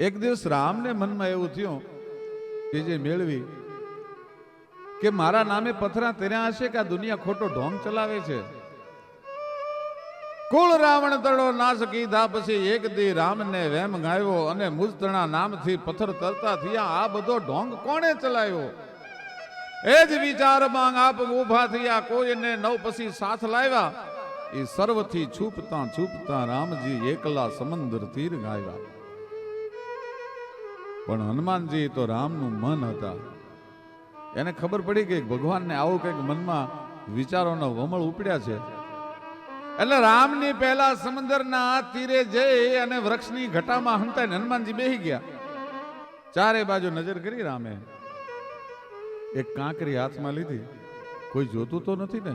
એક દિવસ રામને મનમાં એવું થયું કે જે મેળવી, કે મારા નામે પથરા તેર્યા હશે કે આ દુનિયા ખોટો ઢોંગ ચલાવે છે? કુળ રાવણ તળો નાશ કીધા પછી એક દી રામને વેમ ગાયો અને મુજતણા નામથી પથ્થર તરતા થયા. આ બધો ઢોંગ કોણે ચલાવ્યો? એ જ વિચાર માંગ આપ ઊભા થયા, કોઈને નવ પછી સાથ લાવ્યા. એ સર્વથી છૂપતા છૂપતા રામજી એકલા સમંદર તીર ગાવ્યા પણ હનુમાનજી તો રામનું મન હતા. એને ખબર પડી કે ભગવાનને આવું કંઈક મનમાં વિચારોનો વમળ ઉપડ્યા છે. એટલે રામની પહેલા સમંદરના તીરે જઈ અને વૃક્ષની ઘટામાં હંતાઈને હનુમાનજી બેહી ગયા. ચારે બાજુ નજર કરી રામે. એક કાંકરી હાથમાં લીધી. કોઈ જોતું તો નથી ને?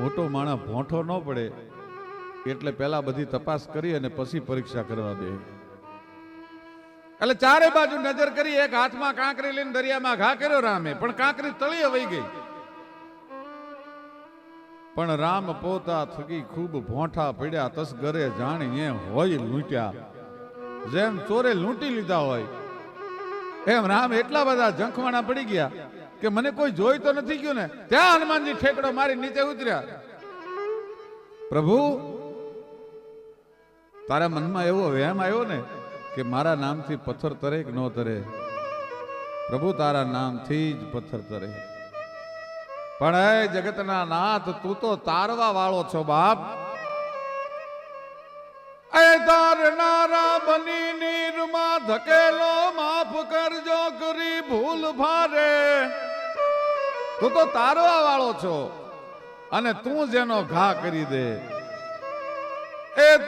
મોટો માણસ ભોંઠો ન પડે. એટલે પહેલા બધી તપાસ કરી અને પછી પરીક્ષા કરવા દે એટલે ચારે બાજુ નજર કરી, એક હાથમાં કાંકરી લઈને દરિયામાં ઘા કર્યો રામે. પણ કાંકરી તળીએ વહી ગઈ. પણ રામ પોતા થકી ખૂબ ભોંઠા પડ્યા. તસ ઘરે જાણી એ હોય લૂંટ્યા. જેમ ચોરે લૂંટી લીધા હોય, એમ રામ એટલા બધા જંખવાણા પડી ગયા કે મને કોઈ જોઈ તો નથી ગયું ને. ત્યાં હનુમાનજી ઠેકડો મારી નીચે ઉતર્યા. પ્રભુ, તારા મનમાં એવો વહેમ આવ્યો ને કે મારા નામથી પથ્થર તરે કે ન તરે? પ્રભુ, તારા નામથી જ પથ્થર તરે. પણ એ જગતના નાથ, તું તો તારવા વાળો છો બાપ. એ તારનારા બની નીરમાં ધકેલો, માફ કરજો કરી ભૂલ ભારે. તું તો તારવા વાળો છો અને તું જેનો ઘા કરી દે.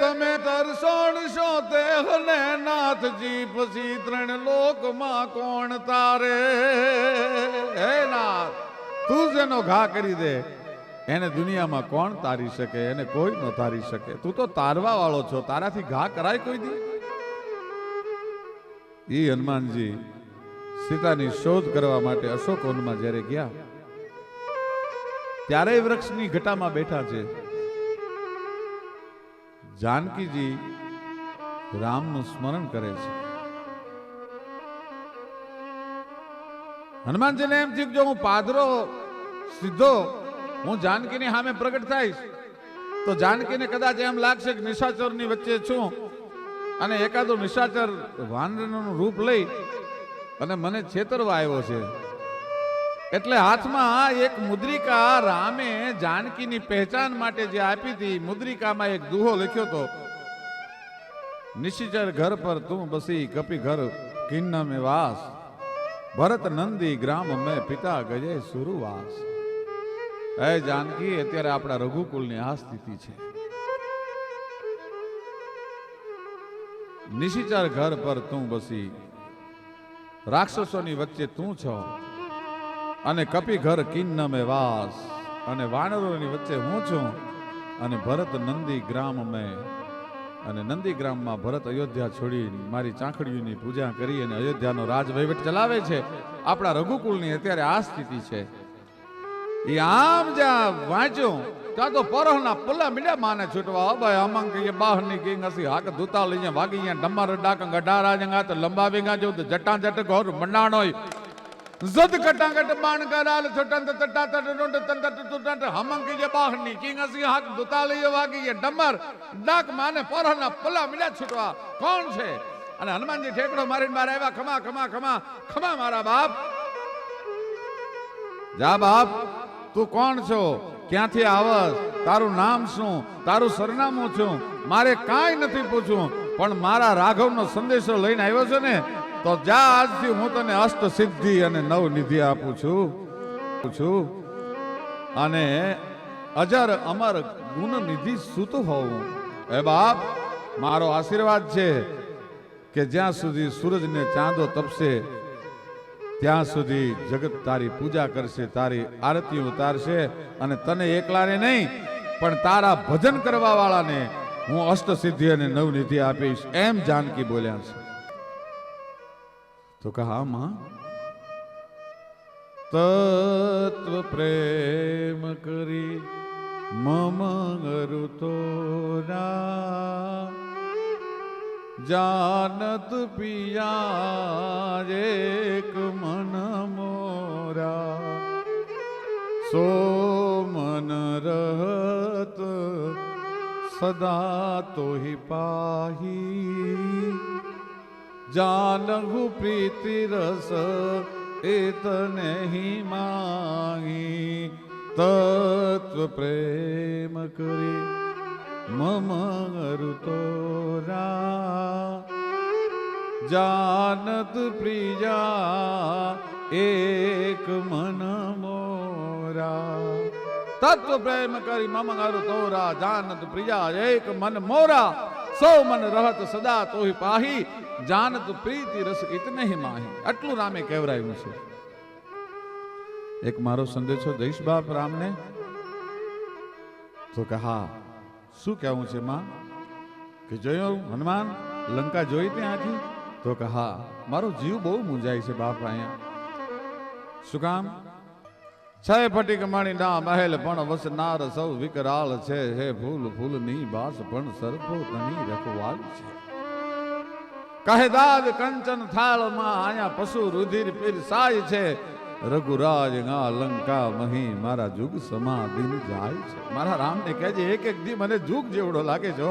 તમે તરસોણશો તે હને નાથજી, પછી ત્રણ લોકમાં કોણ તારે? હે નાથ, તું જેનો ઘા કરી દે. એને દુનિયામાં કોણ તારી શકે? એને કોઈ ન તારી શકે. તું તો તારવા વાળો છો. તારાથી ઘા કરાય કોઈ દી? એ હનુમાનજી સીતાની શોધ કરવા માટે અશોકવનમાં જ્યારે ગયા, ત્યારે વૃક્ષની ઘટામાં બેઠા છે. જાનકીજી રામનું સ્મરણ કરે છે. હનુમાનજીને એમ થયું જો હું પાદરો સીધો, હું જાનકીની સામે પ્રગટ થઈશ, તો જાનકીને કદાચ એમ લાગશે કે નિશાચરની વચ્ચે છું અને એકાદો નિશાચર વાનરનું રૂપ લઈ અને મને છેતરવા આવ્યો છે. એટલે હાથમાં એક મુદ્રિકા રામે જાનકીની પહેચાન માટે જે આપી હતી, મુદ્રિકામાં એક દુહો લખ્યો હતો, નિશિચર ઘર પર તું બસી કપી ઘર કિન્ન મે વાસ. ભરત નંદી ગ્રામ મેં પિતા ગજે સુરુવાસ. હે જાનકી, અત્યારે આપણા રઘુકુલની આ સ્થિતિ છે. નિશિચર ઘર પર તું બસી. રાક્ષસોની વચ્ચે તું છો. અને કપી ઘર કિન્ન મે વાસ. અને વાનરોની વચ્ચે હું છું અને ભરત નંદી ગ્રામ મેં અને નંદી ગ્રામમાં ભરત અયોધ્યા છોડી મારી ચાંખડીઓની પૂજા કરી અને અયોધ્યાનો રાજ વહીવટ ચલાવે છે. આપણા રઘુકુલની અત્યારે આ સ્થિતિ છે. એ આમ જ્યાં વાંચ્યું. ત્યાં તો પરોહના પલ્લા મીડા માને છૂટવા. અબય અમંગ કે બહારની કિંગ હસી હાક દૂતા લઈને વાગી અહીંયા ડમર ડાક ગડારા જંગા તો લંબાવી ગાજો. તો જટા જટ ઘોર મંડાણોય જદ કટાકટ બાણ કરાલ છટંત તટા તટ રુંડ તંત તુટંત હમંગ કે બાહરની કિંગ હસી હાક દૂતા લઈએ વાગી ગયા ડમર ડાક માને પરોહના પુલ્લા મીડ્યા છૂટવા કોણ છે અને હનુમાનજી ઠેકડો મારીને બાર આવ્યા ખમા ખમા ખમા ખમા મારા બાપ જા બાપ તું કોણ છો ક્યાંથી આવસ તારું નામ શું તારું સરનામું શું મારે કાંઈ નથી પૂછવું પણ મારા રાઘવનો સંદેશો લઈને આવ્યો છે ને તો જા આજથી હું તને અષ્ટ સિદ્ધિ અને નવ નિધિ આપું છું. છું. અને અજર અમર ગુણ નિધિ સુત હોવું એ બાપ, મારો આશીર્વાદ છે કે જ્યાં સુધી સૂરજને ચાંદો તપશે, ત્યાં સુધી જગત તારી પૂજા કરશે, તારી આરતી ઉતારશે અને તને એકલાને નહીં, પણ તારા ભજન કરવા વાળાને હું અષ્ટસિદ્ધિ અને નવનિધિ આપીશ. એમ જાનકી બોલ્યા છે. તો કહા માં. તત્વ પ્રેમ કરી મમ ગરુ તો જાનત પિયા એક મન મોરા. સો મન રહત સદા તો પાહી. જાનહુ પ્રીતિ રસ એત નહીં માહી તત્વ પ્રેમ કરી મમ તોરા જાનત પ્રિયા એક મન મોરા તત્વ પ્રેમ કરી મમ અરુ તોરા જાનત પ્રિયા એક મન મોરા સૌ મન રહત સદા તોહી પાહી જાનત પ્રીતિ રસ ઇતને હિ માહી. આટલું રામે કહેવરાયું છે. એક મારો સંદેશો દઈશ બાપ રામને. તો કે હા, શું કહેવું છે માં? કે જોયો હનુમાન, લંકા જોઈ ત્યાંથી? તો કે હા, મારો જીવ બહુ મૂંઝાય છે બાપ અહીંયા. શું કામ? છય ફટી કમાણી ના મહેલ પણ વસનાર સૌ વિકરાળ છે, હે ફૂલ ફૂલની બાસ પણ સરપો તની રખવાલ છે. કહે દાદ કંચન થાળમાં આયા પશુ રુધિર પીરસાય છે. રઘુરાજ ગા લંકા મહી મારા જુગ સમાધિ જાય છે. મારા રામને કહેજે, એક એક દી મને જુગ જેવડો લાગે છો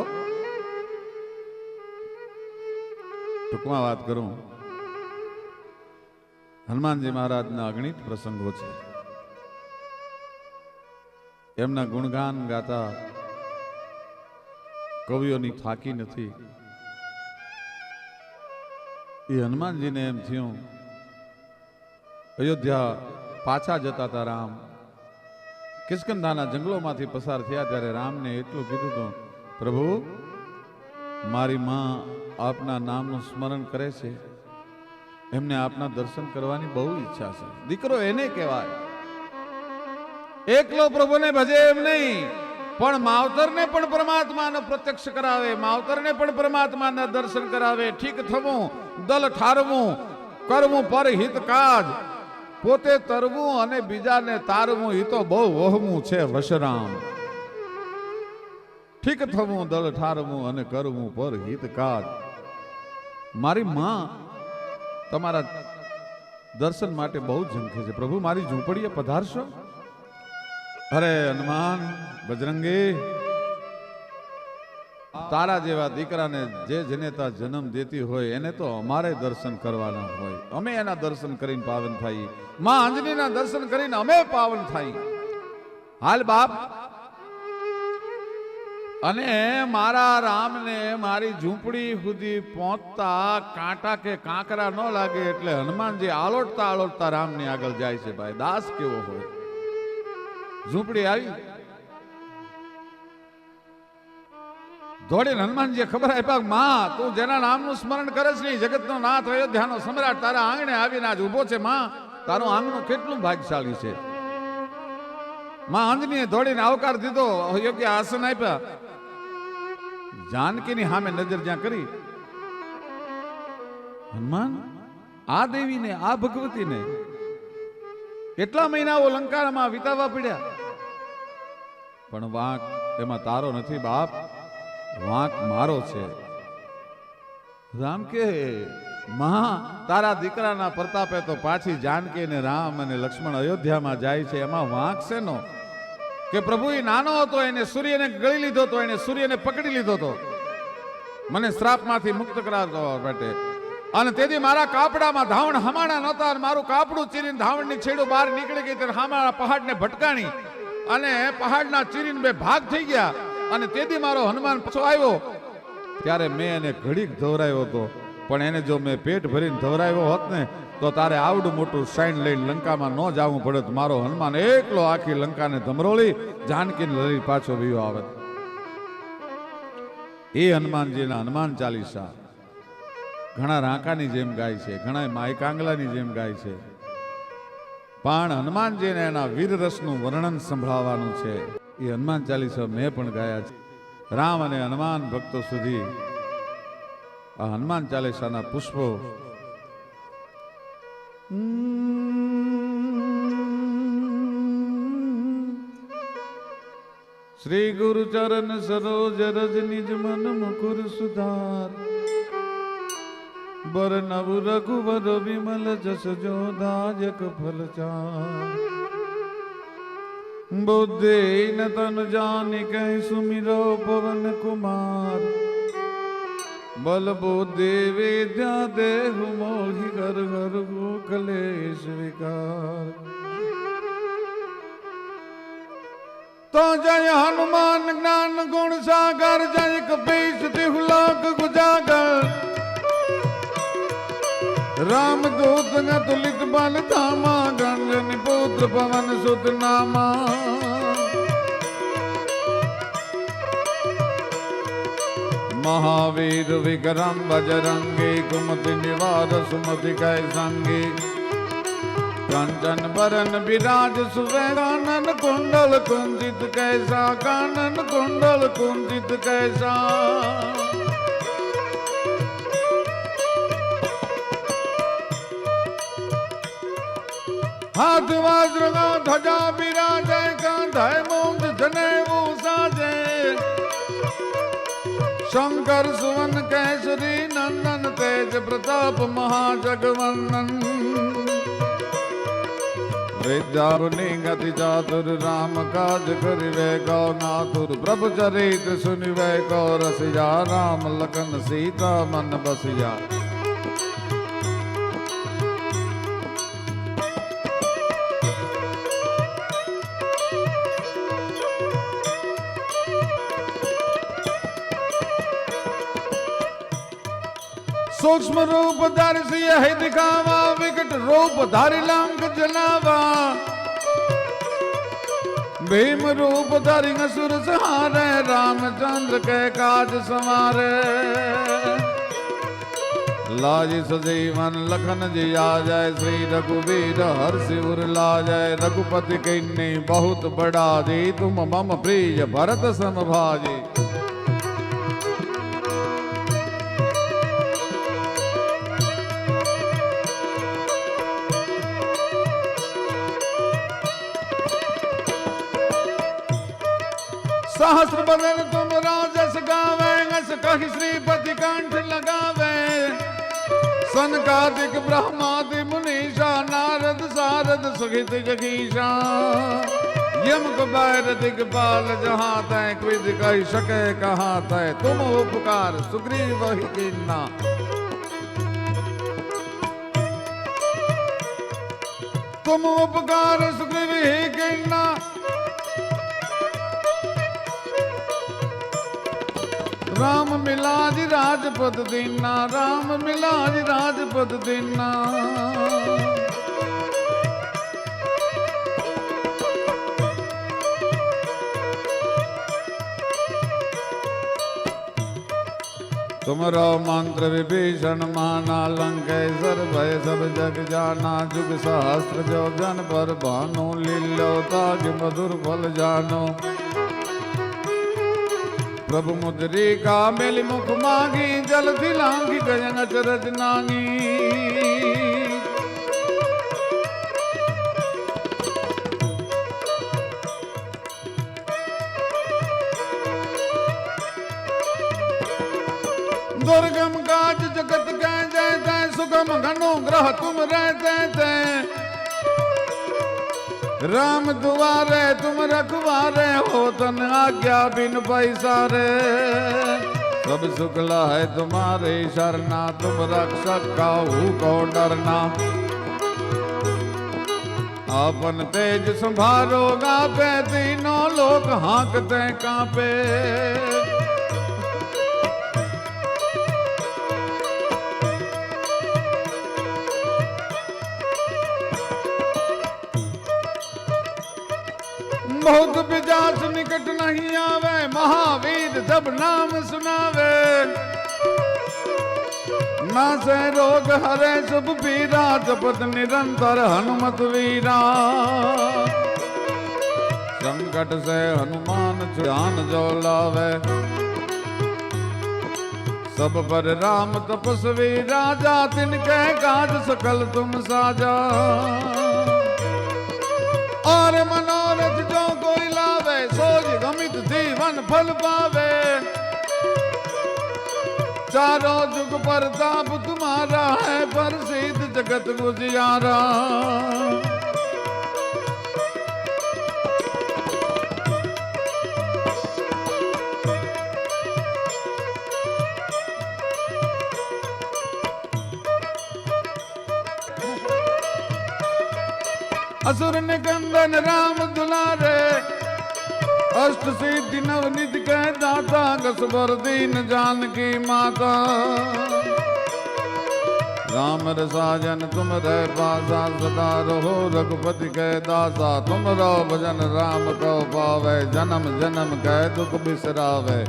ટૂંકમાં વાત કરું. હનુમાનજી મહારાજના અગણિત પ્રસંગો છે. એમના ગુણગાન ગાતા કવિઓની થાકી નથી. એ હનુમાનજીને એમ થયું, અયોધ્યા પાછા જતા હતા રામ. કિસ્કંધાના જંગલોમાંથી પસાર થયા ત્યારે રામને એટલું કીધું હતું પ્રભુ, મારી માં આપના નામનું સ્મરણ કરે છે. એમને આપના દર્શન કરવાની બહુ ઈચ્છા છે. દીકરો એને કહેવાય, એકલો પ્રભુને ભજે એમ નહીં. પણ માવતરને પણ પરમાત્માનો પ્રત્યક્ષ કરાવે, માવતરને પણ પરમાત્માના દર્શન કરાવે, ઠીક થવું, દલ ઠારવું, કરવું પર હિત કાજ, પોતે તરવું અને બીજાને તારવું એ તો બહુ વહમું છે વશરામ. ઠીક થવું, દલ ઠારવું અને કરવું પર હિત કાજ. મારી માં તમારા દર્શન માટે બહુ ઝંખે છે. પ્રભુ, મારી ઝૂંપડીએ પધારશો? અરે હનુમાન, બજરંગી. તારા જેવા દીકરાને જે જનેતા જન્મ દેતી હોય, એને તો અમારે દર્શન કરવાના હોય. અમે એના દર્શન કરીને પાવન થઈ માં અંજનીના દર્શન કરીને અમે પાવન થઈ હાલ બાપ. અને મારા રામને મારી ઝૂંપડી સુધી પહોંચતા કાંટા કે કાંકરા ન લાગે એટલે હનુમાનજી આલોટતા આલોટતા રામની આગળ જાય છે ભાઈ. દાસ કેવો હોય? ઝૂંપડી આવી. દોડીને હનુમાનજી ખબર આપ્યા માં, તું જેના નામનું સ્મરણ કરે છે નહીં જગતનો નાથ અયોધ્યાનો સમ્રાટ, તારા આંગણે આવીને આજ ઊભો છે, માં, તારું આંગણું કેટલું ભાગ્યશાળી છે? માં અંજનીએ દોડીને આવકાર દીધો યોગ્ય આસન આપ્યા. જાનકીની સામે નજર જ્યાં કરી. હનુમાન, આ દેવીને, આ ભગવતીને, કેટલા મહિનાઓ લંકામાં વિતાવવા પડ્યા? પણ વાંક એમાં તારો નથી, બાપ. વાંક મારો છે. રામ કે, મહા, તારા દીકરાના પ્રતાપે તો પાછી જાનકી ને રામ અને લક્ષ્મણ અયોધ્યામાં જાય છે. એમાં વાંક છે નો કે પ્રભુ એ નાનો હતો, એને સૂર્યને ગળી લીધો તો, એને સૂર્યને પકડી લીધો તો? મને શ્રાપમાંથી મુક્ત કરાવવા માટે. અને તેથી મારા કાપડામાં ધાવણ હમાણા નહોતા મારું કાપડું ચીરીને ધાવણની છેડું બહાર નીકળી ગઈ ત્યારે હમાણા પહાડને ભટકાણી. અને પહાડના ચીરીને બે ભાગ થઈ ગયા. અને તેથી મારો હનુમાન પાછો આવ્યો. ત્યારે મેં એને ઘડીક ધવરાયો હતો. પણ એને જો મેં પેટ ભરીને ધવરાયો હોત ને, તો તારે આવડું મોટું સાઈન લઈને લંકામાં ન જવું પડે મારો હનુમાન એકલો આખી લંકાને ધમરોળી, જાનકીને લઈ પાછો વિયો આવે. એ હનુમાનજીના હનુમાન ચાલીસા. ઘણા રાંકાની જેમ ગાય છે, ઘણા માય કાંગલાની જેમ ગાય છે. પણ હનુમાનજીને એના વીર રસનું વર્ણન સંભળાવવાનું છે, એ હનુમાન ચાલીસા મેં પણ ગાયા છે. રામ અને હનુમાન ભક્તો સુધી આ હનુમાન ચાલીસાના પુષ્પો શ્રી ગુરુ ચરણ સરોજ રજ નિજ મન મુકુર સુધાર. બર નવ રઘુવર વિમલ જસ જો દાયક ફલ ચાર બુદ્ધિ ન તન જાની કૈ સુમિરો પવન કુમાર બલ બુદ્ધિ વિદ્યા દેહ મોહી ઘર ઘર કલેશ વિકાર તો જય હનુમાન જ્ઞાન ગુણ સાગર જય કપીશ તિહુલોક ગુજાગર રામ દૂત ન તુલિત બલ ધામા ગંજન પુત્ર પવન સુત નામા મહાવીર વિક્રમ બજરંગી કુમતિ નિવાર સુમતિ કૈ સંગી કંચન બરન વિરાજ સુવે કાનન કુંડલ કુંજિત કૈસા કાનન કુંડલ કુંજિત હાથ વજ્ર ધજા બિરાજે કાંધાય મૂંજ જને સાજે શંકર સુવન કેસરી, નંદન, તેજ, પ્રતાપ મહાજગવંદન વિદ્યારુની ગતિ ચાતુર, રામ કાજ કરિવે કૌ નાતુર પ્રભુ સુનિ સુનિવે કૌ રસિયા, રામ, લખન, સીતા, મન બસિયા. સૂક્ષ્મ રૂપ ધરસી હૈ દિખાવા વિકટ રૂપ ધારી લાંગ જલાવા ભીમ રૂપ ધરી असुर सहारे रामचंद्र के काज संवारे लाज सजीवन लखन जी आ जाय श्री रघुवीर हर शिवर ला जाय रघुपति किन्नी बहुत बड़ा दी तुम मम प्रिय भरत सम भाजी सहस्र बदन तुम राजस गावे अस कहि श्रीपति कंठ लगावे। सनकादिक ब्रह्मादि मुनीषा नारद सारद सुखित जगीशा। यम कुबैर दिगपाल जहाँ तय क्विद कही सके, कहाँ तय तुम उपकार, सुग्रीव ही कीन्ना तुम उपकार, सुग्रीव ही कीन्ना राम मिलाज राजपद दीना राम मिलाज राजपद दीना तुमरो मंत्र विभीषण माना लंकेश्वर भय सब जग जाना जुग सहस्त्र जो जन पर भानु लीलो ताग मधुर फल जानो પ્રભુ મુદ્રિકા મેલી મુખ માંગી, જલથી લાંગી ગજન ચરજ નાંગી દુર્ગમ કાજ જગત કહે જય જય સુગમ ઘણું ગ્રહ તુમ રહે, જય જય. રામ દુવારે તુમ રખવારે, હો તન આજ્ઞા બિન પૈસા રે સબ શુક્લા હૈ તુમારે શરના તુમ રક્ષક કા હું કો ડરના. આપન તેજ સંભારો ગાપે તીનો લોક હાંકતે કાપે. बहुत विजास निकट नहीं आवे महावीर जब नाम सुनावे ना से रोग हरे शुभ पीरा जपत निरंतर हनुमत वीरा संकट से हनुमान ध्यान जो लावे सब पर राम तपस्वी राजा तिनके काज सकल तुम साजा और मनोरथ जो कोई लावे મન ફલ પાવે ચારો જુગ પ્રતાપ તુમારા હૈ પ્રસિદ્ધ જગત ગુજિયારા અસુર નિકંદન રામ દુલારે. અષ્ટ સિદ્ધિ નવનિત કહે દાતા ગસબર દીન જાનકી માતા. રામ રસાજન તુમ રહે પાસા સદા રહો રઘુપતિ કહે દાસા. તુમ રહો ભજન રામ કહો પાવે જન્મ જન્મ કહે, દુઃખ બિસરાવે.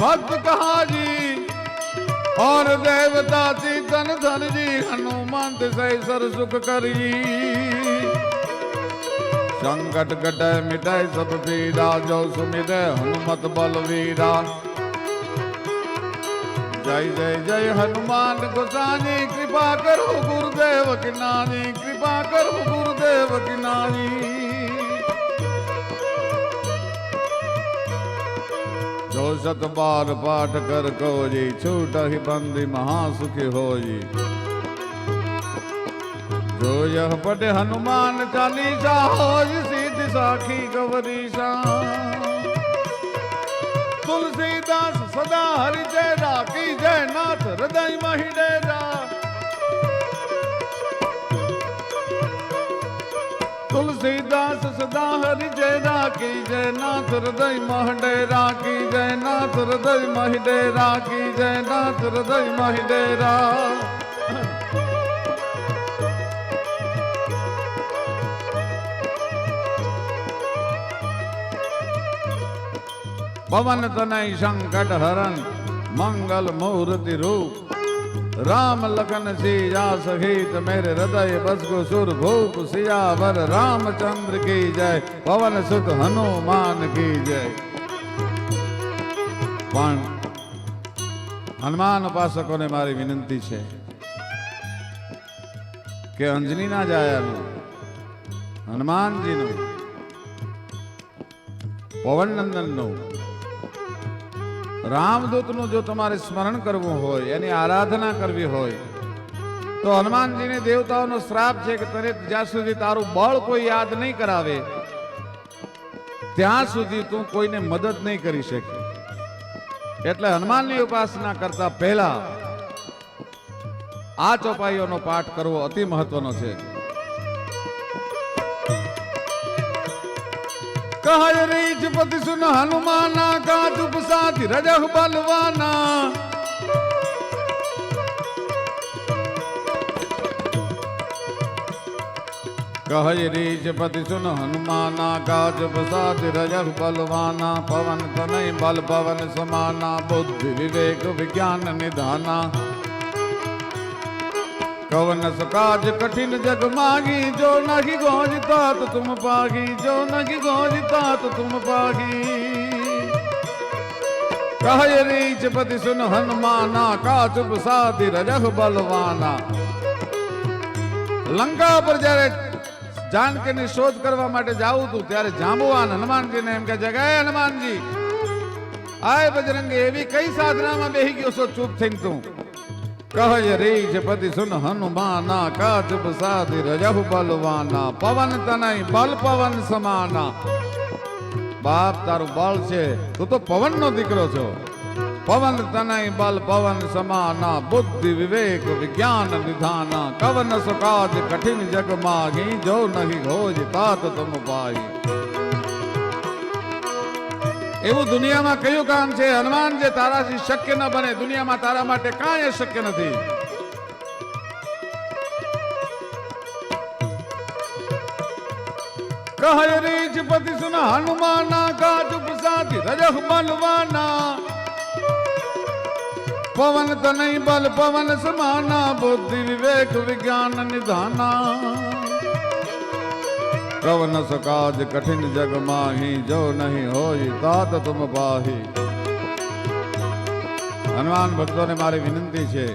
जन्म हरि भक्त कहा जी और देवता चीतन धन जी हनुमंत से सर सुख करी संकट कटय मिटय सब पीड़ा जो सुमिर हनुमत बलवीरा जय जय जय हनुमान गोसानी कृपा करो गुरुदेव की नानी कृपा करो गुरुदेव की સો સત બાર પાઠ કર કોજી છૂટહિ બંદી મહાસુખી હોજી. જો યહ પટે હનુમાન ચાલીસા હોજ સીધ સાખી ગવરીશા તુલસીદાસ સદા હરિ જય રાખી જય નાથ હૃદય મહિ ડેરા તુલસીદાસ સદા હરિ જય રાખી જય નાથ હૃદય મહડે રાખી જય નાથ હૃદય મહિડે રાખી જય નાથ હૃદય મહિડે રા પવન તનય સંકટ હરણ મંગલ મૂર્તિ રૂપ રામ લખન સિયા સહિત મેરે હૃદય બસગો સુર ભૂપ સિયાવર રામચંદ્ર કી જય, પવન સુત હનુમાન કી જય. પણ હનુમાન ઉપાસકોને મારી વિનંતી છે કે અંજનીના જાયાનું, હનુમાનજીનું, પવનનંદનનું રામદૂતનું જો તમારે સ્મરણ કરવું હોય, એની આરાધના કરવી હોય, તો હનુમાનજીને દેવતાઓનો શ્રાપ છે કે તને જ્યાં સુધી તારું બળ કોઈ યાદ નહીં કરાવે, ત્યાં સુધી તું કોઈને મદદ નહીં કરી શકે. એટલે હનુમાનની ઉપાસના કરતા પહેલા આ ચોપાઈઓનો પાઠ કરવો અતિ મહત્વનો છે. કહય રીચ પતિ સુન હનુમાના કાચ ઉપસાથી રજહ બલવાના. કહય રીચ પતિ સુન હનુમાના કાચ ઉપસાથી રજહ બલવાના. પવન, તનય, બલ, પવન સમાના. બુદ્ધિ, વિવેક, વિજ્ઞાન, નિધાના. कवन सकाज कठिन जग मागी जो नहीं गौजता तो तुम पागी जो नहीं गौजता तो तुम पागी कहय रीच पति सुन हनुमाना का चुप साधि रजह बलवाना લંકા પર જ્યારે જાનકીની શોધ કરવા માટે જાવું હતું ત્યારે જાંબુવાન હનુમાનજીને એમ કે જગાય હનુમાનજી આય બજરંગી એવી કઈ સાધનામાં બેહી ગયો છો ચૂપ થઈને તું કહય રીજ પતિ સુન હનુમાના કાચ સાધિ રજહુ બલવાના, પવન તનય બલ પવન સમાના. બાપ તારું બળ છે, તું તો પવન નો દીકરો છો. પવન તનય બલ પવન સમાના, બુદ્ધિ વિવેક વિજ્ઞાન નિધાના કવન સુકાજ કઠિન જગ માગી, જો નહીં હોજ તાત તમ પાઈ એવું દુનિયામાં કયું કામ છે? હનુમાન જે તારાથી શક્ય ન બને, દુનિયામાં તારા માટે કાંઈ શક્ય નથી. કહય રીચ પતિ સુન હનુમાના ગાજ પ્રસાદી રજહ બલવાના પવન તનય બલ પવન સમાના, બુદ્ધિ વિવેક વિજ્ઞાન નિધાના. કવન સકાજ કઠિન જગ માહી, જો નહીં હોય તાત તુમ પાહી. હનુમાન ભક્તોને મારી વિનંતી છે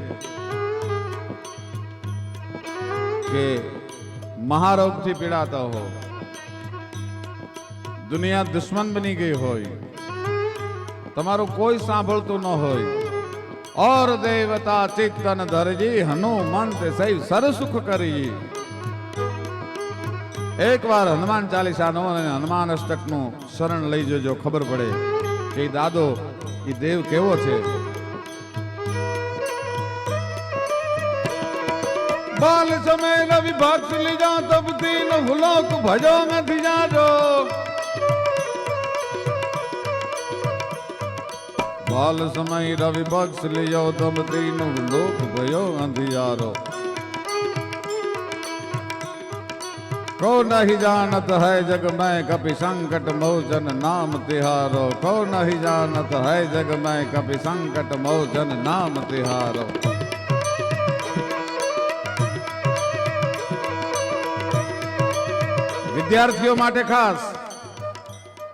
કે મહારોગથી પીડાતા હો. દુનિયા દુશ્મન બની ગઈ હોય. તમારું કોઈ સાંભળતું ન હોય. ઓર દેવતા ચિત્તન ધરજી, હનુમંત સૈ સરસુખ કરી. એકવાર હનુમાન ચાલીસાનો અને હનુમાન અષ્ટકનું શરણ લઈ જજો, ખબર પડે કે દાદો એ દેવ કેવો છે. બાલ સમય રવિ ભક્ષ લીજા તબ દીન હુલોક ભજો મેં ધીજાજો બાલ સમય રવિ ભક્ષ લીજો તબ દીન હુલોક ભયો અંધિયારો को नहीं जानत है जग में कपि संकट मोचन नाम तिहारो को नहीं जानत है जग में कपि संकट मोचन नाम तिहारो વિદ્યાર્થીઓ માટે ખાસ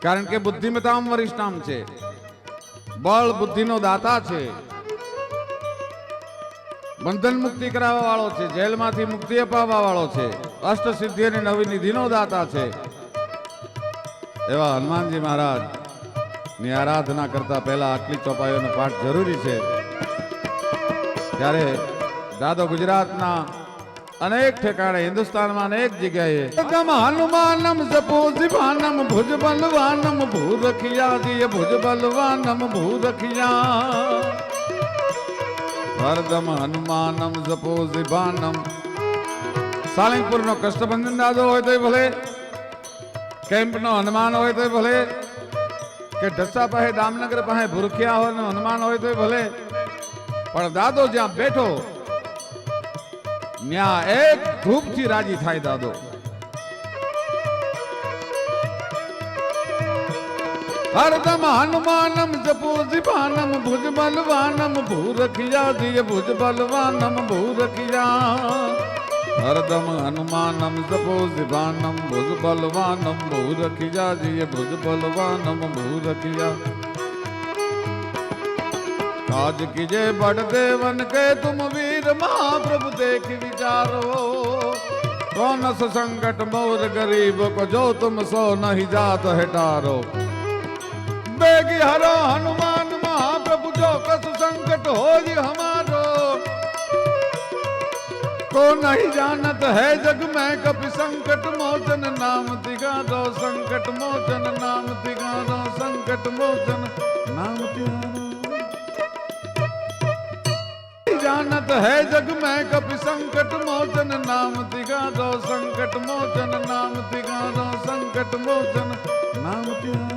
કારણ કે બુદ્ધિમતામ વરિષ્ઠામ છે બળ બુદ્ધિનો દાતા છે બંધન મુક્તિ કરાવવા વાળો છે જેલમાંથી મુક્તિ અપાવવા વાળો છે અષ્ટ સિદ્ધિ અને નવી નિધિનો દાતા છે. એવા હનુમાનજી મહારાજ, ની આરાધના કરતા પહેલા આટલી ચોપાઈઓનો પાઠ જરૂરી છે. ત્યારે દાદો ગુજરાતના અનેક ઠેકાણે, હિન્દુસ્તાનમાં અનેક જગ્યાએ હનુમાનમ જપો જીવાનમ ભુજ બલવાનમ હરદમ હનુમાનમ સાળંગપુર નો કષ્ટભંજન દાદો હોય તો ભલે કેમ્પ નો હનુમાન હોય તો ભલે કે ઢસા પાસે દામનગર પાસે ભૂરખિયા હોય ને હનુમાન હોય તો ભલે પણ દાદો જ્યાં બેઠો ત્યાં એક ધૂપથી રાજી થાય દાદો હરદમ હનુમાનમ જપો જીવાનમ ભુજ બલવાનમ ભૂરખિયા દિય ભુજ બલવાનમ ભૂરખિયા હરદમ હનુમાનમ જપો શિભાનમ ભુજ બલવાનમ ભૂ રખિયા જીએ ભુજ બલવાનમ ભૂ રખિયા કાજ કીજે બળદેવન કે તુમ વીર મહાપ્રભુ દેખ વિચારો. કોનસ સંકટ મોર ગરીબ કો જો તુમ સો નહીં જાત હટારો. બેગી હરો હનુમાન મહાપ્રભુ જો કસ સંકટ હોય હમા को नहीं जानत है जग में कपि संकट, मोचन नाम तिगारो, संकट, मोचन नाम तिगारो, संकट, मोचन नाम तिगारो। जानत है जग में कपि संकट, मोचन नाम तिगारो, संकट, मोचन नाम तिगारो, संकट, मोचन नाम तिगारो।